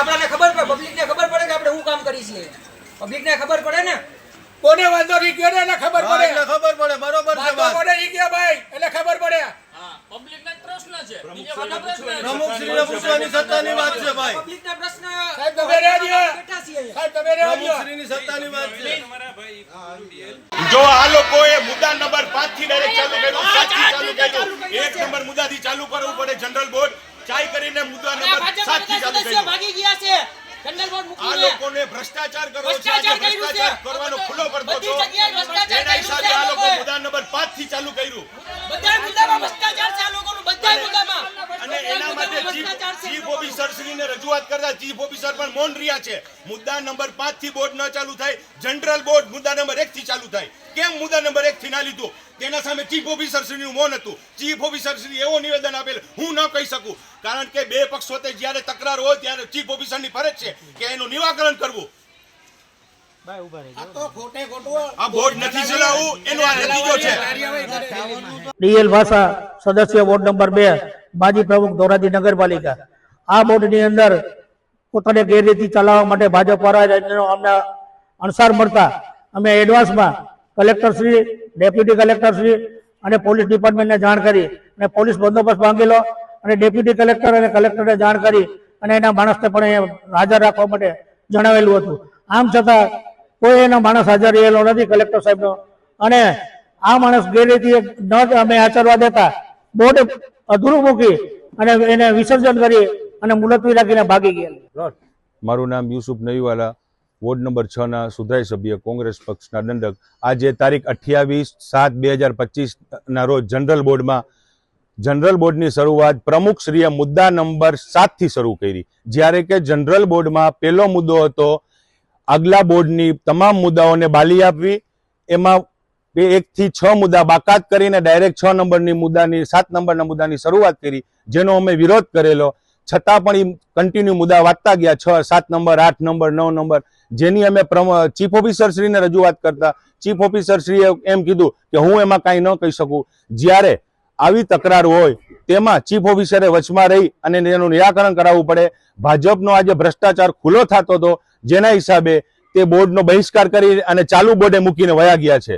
આપણાને ખબર પડે પબ્લિકને ખબર પડે કે આપણે શું કામ કરી છીએ. પબ્લિકને ખબર પડે ને? કોને વાંધો નહીં ગયો ને એટલે ખબર પડે. એટલે ખબર પડે બરોબર છે વાંધો વાત. કોને ઈ ગયા ભાઈ એટલે ખબર પડે. પબ્લિકના જ પ્રશ્ન છે. બીજો બધા પ્રશ્ન નથી. પ્રમુખશ્રીને પૂછવાની સત્તાની વાત છે ભાઈ. પબ્લિકના પ્રશ્ન સાહેબ તમે રહેજો બેઠા છીએ. સાહેબ તમે રહેજો પ્રમુખશ્રીની સત્તાની વાત છે. જો આ લોકોએ મુદ્દા નંબર પાંચથી ડાયરેક્ટ ચાલુ કર્યું સાતથી ચાલુ કર્યું એક નંબર મુદ્દાથી ચાલુ કરવું પડે જનરલ બોર્ડ ચાઈ કરીને મુદ્દા નંબર સાતથી ચાલુ કર્યું ભાગી ગયા છે જનરલ બોર્ડ આ લોકોને ભ્રષ્ટાચાર કરવો છે ભ્રષ્ટાચાર કર્યું છે. ભ્રષ્ટાચાર કરવાનો ખુલ્લો પડતો બધી છો. જગ્યાએ ભ્રષ્ટાચાર એના હિસાબે આ આ લોકો મુદ્દા નંબર પાંચથી ચાલુ કર્યું. બધા મુદ્દામાં ભ્રષ્ટાચાર છે આ લોકોનું બધા મુદ્દામાં. અને એના માટે ચીફ ઓફિસર શ્રીને રજૂઆત કરતા ચીફ ઓફિસર પણ મૌન રહ્યા છે. મુદ્દા નંબર પાંચથી બોર્ડ ન ચાલુ થાય. જનરલ બોર્ડ મુદ્દા નંબર એક થી ચાલુ થાય. કેમ મુદ્દા નંબર એક થી ના લીધું? તેના સામે ચીફ ઓફિસર શ્રીનું મૌન હતું. ચીફ ઓફિસર શ્રી એવો નિવેદન આપેલ. હું ન કહી શકું. કારણ કે બે પક્ષ વચ્ચે જ્યારે તકરાર હોય ત્યારે ચીફ ઓફિસરની ફરજ છે કે એનું નિવાકરણ કરવું. આ બોર્ડ નથી ચલાવવું એનો આ નતીજો છે. ડીએલ ભાષા સદસ્ય વોર્ડ નંબર બે માજી પ્રમુખ ધોરાજી નગરપાલિકા. આ બોર્ડની અંદર પોતાને ગેરરીતિ ચલાવવા માટે ભાજપ વાળા અમને અણસાર મળતા અમે એડવાન્સમાં કલેક્ટરશ્રી ડેપ્યુટી કલેક્ટરશ્રી અને પોલીસ ડિપાર્ટમેન્ટને જાણ કરી અને પોલીસ બંદોબસ્ત માંગેલો અને ડેપ્યુટી કલેક્ટર અને કલેક્ટરને જાણ કરી અને એના માણસને પણ હાજર રાખવા માટે જણાવેલું હતું. આમ છતાં કોઈ એનો માણસ હાજર રહેલો નથી કલેક્ટર સાહેબનો. અને આ માણસ ગેરરીતિ ન અમે આચરવા દેતા, બોર્ડ અધૂરું મૂકી અને એને વિસર્જન કરી અને મુલતવી રાખીને ભાગી ગયા મારું નામ યુસુફ નવીવાલા વોર્ડ નંબર છ ના સુધાઈ સભ્ય કોંગ્રેસ પક્ષના દંડક. આજે તારીખ અઠ્યાવીસ સાત બે હજાર પચીસ ના રોજ જનરલ બોર્ડમાં, જનરલ બોર્ડની શરૂઆત પ્રમુખશ્રીએ મુદ્દા નંબર સાતથી શરૂ કરી. જ્યારે કે જનરલ બોર્ડમાં પહેલો મુદ્દો હતો આગલા બોર્ડની તમામ મુદ્દાઓને બાલી આપવી. એમાં બે એકથી છ મુદ્દા બાકાત કરીને ડાયરેક્ટ છ નંબરની મુદ્દાની, સાત નંબરના મુદ્દાની શરૂઆત કરી, જેનો અમે વિરોધ કરેલો. છતાં પણ એ કન્ટિન્યુ મુદ્દા વાંચતા ગયા. છ, સાત નંબર, આઠ નંબર, નવ નંબર. જેની અમે ચીફ ઓફિસર શ્રીને રજૂઆત કરતા. ચીફ ઓફિસર શ્રીએ એમ કીધું કે હું એમાં કાંઈ ન કહી શકું. જ્યારે આવી તકરાર હોય, તેમાં ચીફ ઓફિસરે વચમાં રહી અને એનું નિરાકરણ કરાવવું પડે. ભાજપનો આજે ભ્રષ્ટાચાર ખુલ્લો થતો હતો. જેના હિસાબે તે બોર્ડનો બહિષ્કાર કરી અને ચાલુ બોર્ડે મૂકીને વયા ગયા છે.